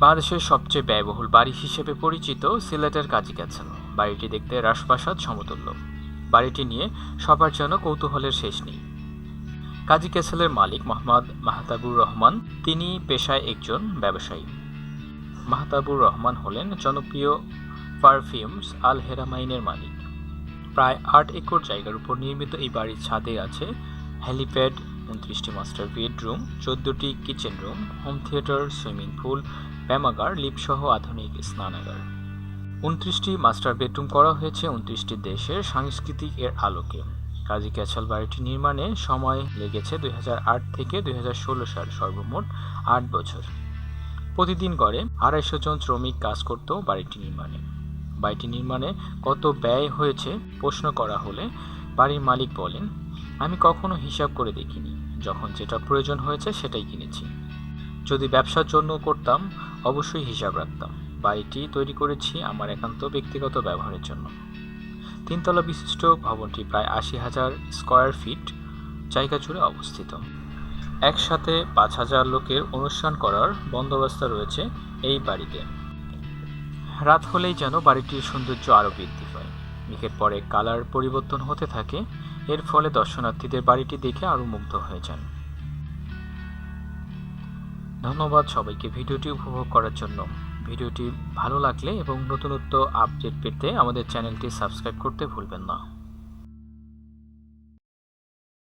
বাংলাদেশের সবচেয়ে ব্যয়বহুল বাড়ি হিসেবে পরিচিত সিলেটের কাজী ক্যাসেল বাড়িটি দেখতে রাজপ্রাসাদ সমতুল্য। বাড়িটি নিয়ে সবার যেন কৌতূহলের শেষ নেই। কাজী ক্যাসেলের মালিক মোহাম্মদ মাহতাবুর রহমান, তিনি পেশায় একজন ব্যবসায়ী। মাহতাবুর রহমান হলেন জনপ্রিয় পারফিউমস আল হেরামাইনের মালিক। প্রায় আট একর জায়গার উপর নির্মিত এই বাড়ির ছাদে আছে হ্যালিপ্যাড উনত্রিশটি মাস্টার বেডরুম চোদ্দোটি kitchen room home theatre swimming pool ব্যায়ামাগার লিপসহ আধুনিক স্নানাগার। উনত্রিশটি মাস্টার বেডরুম করা হয়েছে উনত্রিশটি দেশের সাংস্কৃতিক এর আলোকে। কাজী ক্যাচাল বাড়িটি নির্মাণে সময় লেগেছে দুই হাজার আট থেকে দুই হাজার ষোলো সাল সর্বমোট আট বছর। প্রতিদিন গড়ে আড়াইশো জন শ্রমিক কাজ করত বাড়িটি নির্মাণে। বাড়িটি নির্মাণে কত ব্যয় হয়েছে প্রশ্ন করা হলে বাড়ির মালিক বলেন আমি কখনো হিসাব করে দেখিনি। যখন যেটা প্রয়োজন হয়েছে সেটাই কিনেছি। যদি ব্যবসার জন্য করতাম, অবশ্যই হিসাব রাখতাম। বাড়িটি তৈরি করেছি আমার একান্ত ব্যক্তিগত ব্যবহারের জন্য। তিনতলা বিশিষ্ট ভবনটি প্রায় আশি হাজার স্কোয়ার ফিট জায়গা জুড়ে অবস্থিত। একসাথে পাঁচ হাজার লোকের অনুষ্ঠান করার বন্দোবস্ত রয়েছে এই বাড়িতে। রাত হলেই যেন বাড়িটির সৌন্দর্য আরও বৃদ্ধি পায়। মেঘের পরে কালার পরিবর্তন হতে থাকে। এর ফলে দর্শনার্থীদের বাড়িটি দেখে আরও মুগ্ধ হয়ে যান। ধন্যবাদ সবাইকে ভিডিওটি উপভোগ করার জন্য। ভিডিওটি ভালো লাগলে এবং নতুনত্ব আপডেট পেতে আমাদের চ্যানেলটি সাবস্ক্রাইব করতে ভুলবেন না।